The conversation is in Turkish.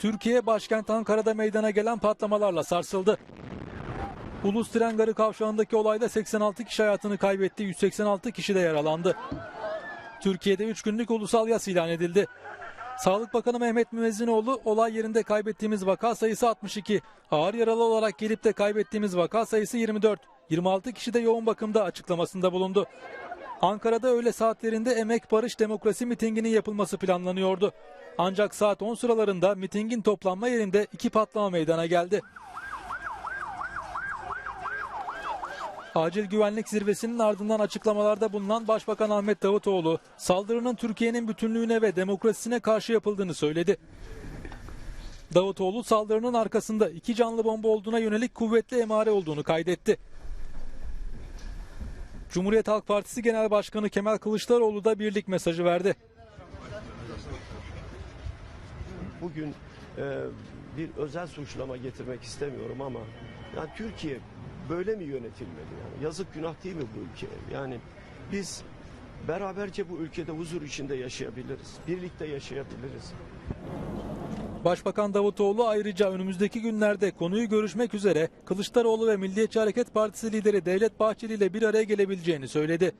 Türkiye başkent Ankara'da meydana gelen patlamalarla sarsıldı. Ulus Tren Garı kavşağındaki olayda 86 kişi hayatını kaybetti, 186 kişi de yaralandı. Türkiye'de 3 günlük ulusal yas ilan edildi. Sağlık Bakanı Mehmet Müezzinoğlu olay yerinde kaybettiğimiz vaka sayısı 62. Ağır yaralı olarak gelip de kaybettiğimiz vaka sayısı 24. 26 kişi de yoğun bakımda açıklamasında bulundu. Ankara'da öğle saatlerinde Emek Barış Demokrasi mitinginin yapılması planlanıyordu. Ancak saat 10 sıralarında mitingin toplanma yerinde iki patlama meydana geldi. Acil güvenlik zirvesinin ardından açıklamalarda bulunan Başbakan Ahmet Davutoğlu, saldırının Türkiye'nin bütünlüğüne ve demokrasisine karşı yapıldığını söyledi. Davutoğlu saldırının arkasında iki canlı bomba olduğuna yönelik kuvvetli emare olduğunu kaydetti. Cumhuriyet Halk Partisi Genel Başkanı Kemal Kılıçdaroğlu da birlik mesajı verdi. Bugün e, bir özel suçlama getirmek istemiyorum ama yani Türkiye böyle mi yönetilmeli yani? Yazık günah değil mi bu ülkeye? Yani biz beraberce bu ülkede huzur içinde yaşayabiliriz. Birlikte yaşayabiliriz. Başbakan Davutoğlu ayrıca önümüzdeki günlerde konuyu görüşmek üzere Kılıçdaroğlu ve Milliyetçi Hareket Partisi lideri Devlet Bahçeli ile bir araya gelebileceğini söyledi.